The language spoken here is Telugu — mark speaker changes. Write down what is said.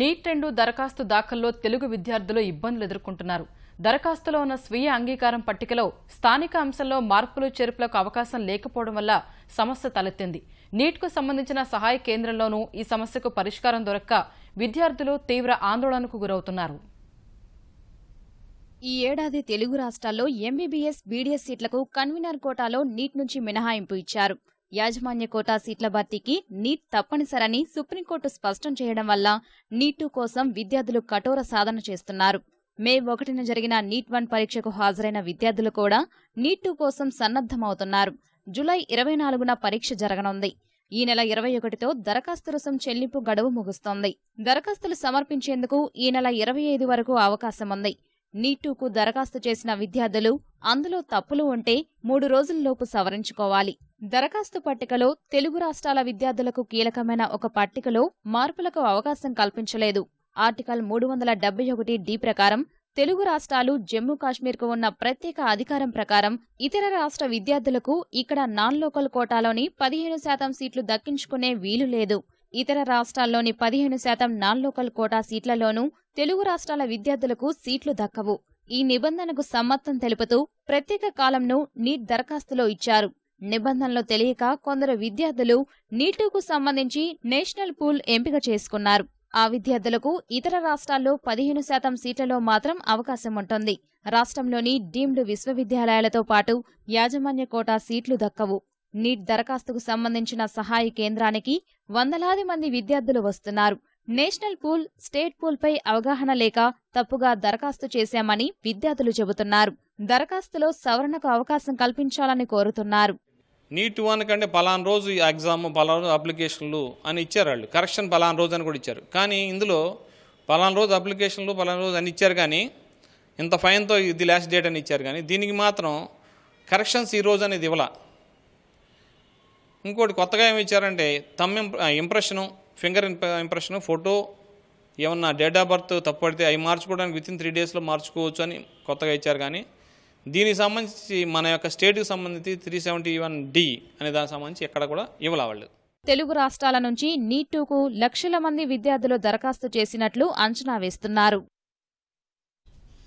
Speaker 1: నీట్ రెండు దరఖాస్తు దాఖల్లో తెలుగు విద్యార్థులు ఇబ్బందులు ఎదుర్కొంటున్నారు. దరఖాస్తులో ఉన్న స్వీయ అంగీకారం పట్టికలో స్థానిక అంశంలో మార్పులు చేర్పులకు అవకాశం లేకపోవడం వల్ల సమస్య తలెత్తింది. నీట్కు సంబంధించిన సహాయ కేంద్రంలోనూ ఈ సమస్యకు పరిష్కారం దొరక్క విద్యార్థులు తీవ్ర ఆందోళనకు గురవుతున్నారు.
Speaker 2: ఈ ఏడాది తెలుగు రాష్ట్రాల్లో ఎంబీబీఎస్ బీడీఎస్ సీట్లకు కన్వీనర్ కోటాలో నీట్ నుంచి మినహాయింపు ఇచ్చారు. యాజమాన్య కోటా సీట్ల భర్తీకి నీట్ తప్పనిసరని సుప్రీంకోర్టు స్పష్టం చేయడం వల్ల నీటు కోసం విద్యార్థులు కఠోర సాధన చేస్తున్నారు. మే ఒకటిన జరిగిన నీట్ వన్ పరీక్షకు హాజరైన విద్యార్థులు కూడా నీట్ టూ కోసం సన్నద్దమవుతున్నారు జులై ఇరవై నాలుగున పరీక్ష జరగనుంది. ఈ నెల ఇరవై ఒకటితో దరఖాస్తు రుసం చెల్లింపు గడువు ముగుస్తోంది. దరఖాస్తులు సమర్పించేందుకు ఈ నెల ఇరవై ఐదు వరకు అవకాశం ఉంది దరఖాస్తు చేసిన విద్యార్థులు అందులో తప్పులు ఉంటే మూడు రోజుల్లోపు సవరించుకోవాలి. దరఖాస్తు పట్టికలో తెలుగు రాష్ట్రాల విద్యార్థులకు కీలకమైన ఒక పట్టికలో మార్పులకు అవకాశం కల్పించలేదు. ఆర్టికల్ మూడు వందల డెబ్బై ఒకటి డి ప్రకారం తెలుగు రాష్ట్రాలు జమ్మూ కాశ్మీర్కు ఉన్న ప్రత్యేక అధికారం ప్రకారం ఇతర రాష్ట్ర విద్యార్థులకు ఇక్కడ నాన్ లోకల్ కోటాలోని పదిహేను శాతం సీట్లు దక్కించుకునే వీలు లేదు. ఇతర రాష్ట్రాల్లోని పదిహేను శాతం నాన్ లోకల్ కోటా సీట్లలోనూ తెలుగు రాష్ట్రాల విద్యార్థులకు సీట్లు దక్కవు. ఈ నిబంధనకు సమ్మతం తెలుపుతూ ప్రత్యేక కాలంను నీట్ దరఖాస్తులో ఇచ్చారు. నిబంధనలు తెలియక కొందరు విద్యార్థులు నీటుకు సంబంధించి నేషనల్ పూల్ ఎంపిక చేసుకున్నారు. ఆ విద్యార్థులకు ఇతర రాష్ట్రాల్లో పదిహేను శాతం సీట్లలో మాత్రం అవకాశం ఉంటుంది. రాష్ట్రంలోని డీమ్డ్ విశ్వవిద్యాలయాలతో పాటు యాజమాన్య కోటా సీట్లు దక్కవు. నీట్ దరఖాస్తుకు సంబంధించిన సహాయ కేంద్రానికి వందలాది మంది విద్యార్థులు వస్తున్నారు. నేషనల్ పూల్ స్టేట్ పూల్పై అవగాహన లేక తప్పుగా దరఖాస్తు చేశామని విద్యార్థులు చెబుతున్నారు. దరఖాస్తులో సవరణకు అవకాశం కల్పించాలని కోరుతున్నారు.
Speaker 3: నీట్ వన్ కంటే పలానా రోజు ఈ ఎగ్జామ్ పలానా రోజు అప్లికేషన్లు అని ఇచ్చారు వాళ్ళు. కరెక్షన్ పలానా రోజు అని కూడా ఇచ్చారు. కానీ ఇందులో పలానా రోజు అప్లికేషన్లు పలానా రోజు అని ఇచ్చారు కానీ ఇంత ఫైన్తో ఇది లాస్ట్ డేట్ అని ఇచ్చారు కానీ దీనికి మాత్రం కరెక్షన్స్ ఈ రోజు అనేది ఇవ్వాల. ఇంకోటి కొత్తగా ఏమి ఇచ్చారంటే thumb impression finger impression photo ఏమన్నా డేట్ ఆఫ్ బర్త్ తప్పడితే అవి మార్చుకోవడానికి విత్ ఇన్ త్రీ డేస్లో మార్చుకోవచ్చు అని కొత్తగా ఇచ్చారు కానీ దీనికి సంబంధించి మన యొక్క స్టేట్కి సంబంధించి త్రీ సెవెంటీ వన్ డి అనే దానికి సంబంధించి ఎక్కడ కూడా ఇవ్వాల వాళ్ళు.
Speaker 2: తెలుగు రాష్ట్రాల నుంచి నీట్ టూకు లక్షల మంది విద్యార్థులు దరఖాస్తు చేసినట్లు అంచనా వేస్తున్నారు.